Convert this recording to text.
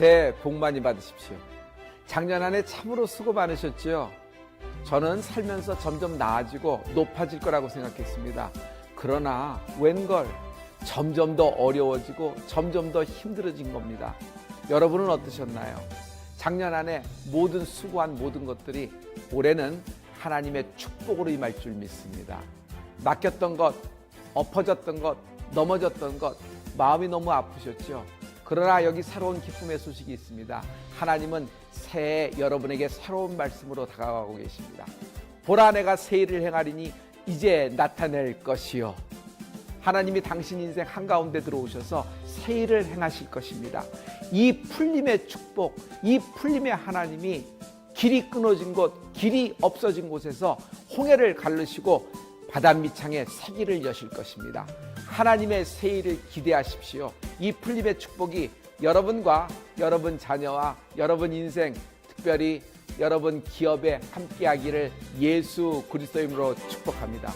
새해 복 많이 받으십시오. 작년 한 해 참으로 수고 많으셨죠? 저는 살면서 점점 나아지고 높아질 거라고 생각했습니다. 그러나 웬걸 점점 더 어려워지고 점점 더 힘들어진 겁니다. 여러분은 어떠셨나요? 작년 한해 모든 수고한 모든 것들이 올해는 하나님의 축복으로 임할 줄 믿습니다. 맡겼던 것, 엎어졌던 것, 넘어졌던 것, 마음이 너무 아프셨죠? 그러나 여기 새로운 기쁨의 소식이 있습니다. 하나님은 새해 여러분에게 새로운 말씀으로 다가가고 계십니다. 보라 내가 새 일을 행하리니 이제 나타낼 것이요. 하나님이 당신 인생 한가운데 들어오셔서 새 일을 행하실 것입니다. 이 풀림의 축복, 이 풀림의 하나님이 길이 끊어진 곳, 길이 없어진 곳에서 홍해를 갈르시고 바다 밑창에 새 길을 여실 것입니다. 하나님의 새 일을 기대하십시오. 이 풀림의 축복이 여러분과 여러분 자녀와 여러분 인생, 특별히 여러분 기업에 함께하기를 예수 그리스도임으로 축복합니다.